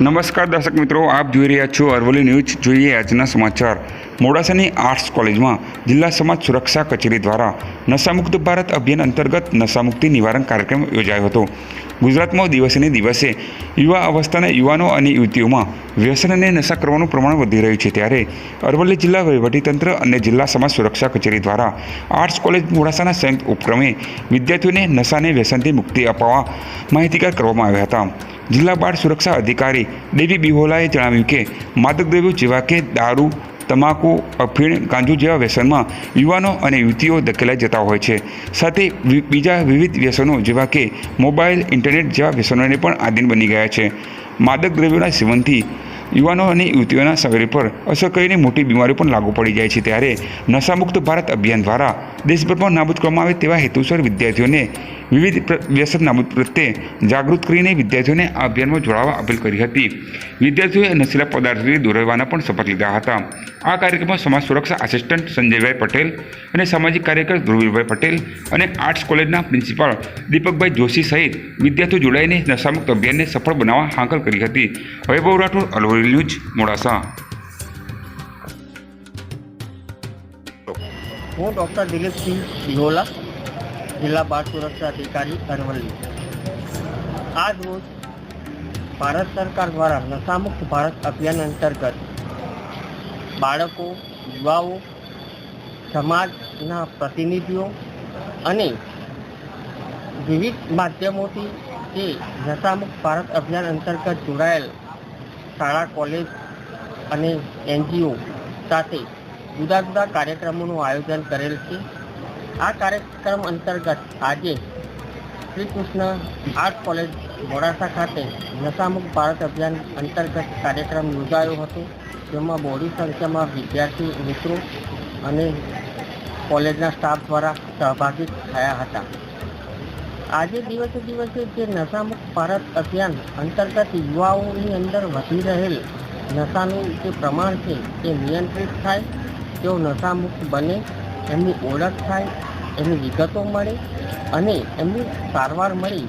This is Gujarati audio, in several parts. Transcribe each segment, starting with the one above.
નમસ્કાર દર્શક મિત્રો, આપ જોઈ રહ્યા છો અરવલ્લી ન્યૂઝ. જોઈએ આજના સમાચાર. મોડાસાની આર્ટ્સ કોલેજમાં જિલ્લા સમાજ સુરક્ષા કચેરી દ્વારા નશામુક્ત ભારત અભિયાન અંતર્ગત નશામુક્તિ નિવારણ કાર્યક્રમ યોજાયો હતો. ગુજરાતમાં દિવસેને દિવસે યુવા અવસ્થાના યુવાનો અને યુવતીઓમાં વ્યસન અને નશા કરવાનું પ્રમાણ વધી રહ્યું છે. ત્યારે અરવલ્લી જિલ્લા વહીવટીતંત્ર અને જિલ્લા સમાજ સુરક્ષા કચેરી દ્વારા આર્ટ્સ કોલેજ મોડાસાના સંયુક્ત ઉપક્રમે વિદ્યાર્થીઓને નશાને વ્યસનથી મુક્તિ અપાવવા માહિતીગાર કરવામાં આવ્યા હતા. જિલ્લા બાળ સુરક્ષા અધિકારી દેવી બિહોલાએ જણાવ્યું કે માદક દ્રવ્યો જેવા કે દારૂ, તમાકુ, અફીણ, ગાંજુ જેવા વ્યસનમાં યુવાનો અને યુવતીઓ ધકેલાઈ જતા હોય છે. સાથે બીજા વિવિધ વ્યસનો જેવા કે મોબાઈલ, ઇન્ટરનેટ જેવા વ્યસનોને પણ આધીન બની ગયા છે. માદક દ્રવ્યોના સેવનથી યુવાનો અને યુવતીઓના શરીર પર અસર કરીને મોટી બીમારીઓ પણ લાગુ પડી જાય છે ત્યારે નશામુક્ત ભારત અભિયાન દ્વારા દેશભરમાં નાબૂદ કરવામાં આવે તેવા હેતુસર વિદ્યાર્થીઓને વિવિધ વ્યસન નાબૂદ પ્રત્યે જાગૃત કરીને વિદ્યાર્થીઓને આ અભિયાનમાં જોડાવા અપીલ કરી હતી. વિદ્યાર્થીઓએ નશીલા પદાર્થોથી દોરવાના પણ શપથ લીધા હતા. આ કાર્યક્રમમાં સમાજ સુરક્ષા આસિસ્ટન્ટ સંજયભાઈ પટેલ અને સામાજિક કાર્યકર ધ્રુવીરભાઈ પટેલ અને આર્ટ્સ કોલેજના પ્રિન્સિપાલ દીપકભાઈ જોશી સહિત વિદ્યાર્થીઓ જોડાઈને નશામુક્ત અભિયાનને સફળ બનાવવા હાંકલ કરી હતી. વૈભવ રાઠોડ અલવરી ન્યૂઝ મોડાસા હું ડૉક્ટર દિલીપસિંહ ડિહોલા જિલ્લા બાળ સુરક્ષા અધિકારી અરવલ્લી. આજ રોજ ભારત સરકાર દ્વારા નશામુક્ત ભારત અભિયાન અંતર્ગત બાળકો, યુવાઓ, સમાજના પ્રતિનિધિઓ અને વિવિધ માધ્યમોથી તે નશામુક્ત ભારત અભિયાન અંતર્ગત જોડાયેલ શાળા, કોલેજ અને એનજીઓ સાથે જુદા જુદા કાર્યક્રમોનું આયોજન કરેલ છે. આ કાર્યક્રમ અંતર્ગત આજે શ્રી કૃષ્ણ આર્ટ કોલેજ મોડાસા ખાતે નશામુક્ત ભારત અભિયાન અંતર્ગત કાર્યક્રમ યોજાયો હતો, જેમાં બહોળી સંખ્યામાં વિદ્યાર્થી, મિત્રો અને કોલેજના સ્ટાફ દ્વારા સહભાગી થયા હતા. આજે દિવસે દિવસે જે નશામુક્ત ભારત અભિયાન અંતર્ગત યુવાઓની અંદર વધી રહેલ નશાનું જે પ્રમાણ છે તે નિયંત્રિત થાય, તેઓ નશામુક્ત બને, એમની ઓળખ થાય, એમની વિગતો મળે અને એમની સારવાર મળી.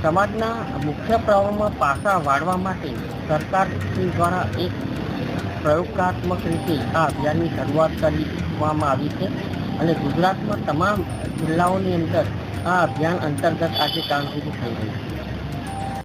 સમાજના મુખ્ય પ્રવાહમાં પાસા વાળવા માટે સરકારશ્રી દ્વારા એક પ્રયોગાત્મક રીતે આ અભિયાનની શરૂઆત કરવામાં આવી છે. અને ગુજરાતમાં તમામ જિલ્લાઓની અંદર આ અભિયાન અંતર્ગત આજે કામગીરી થઈ રહી છે.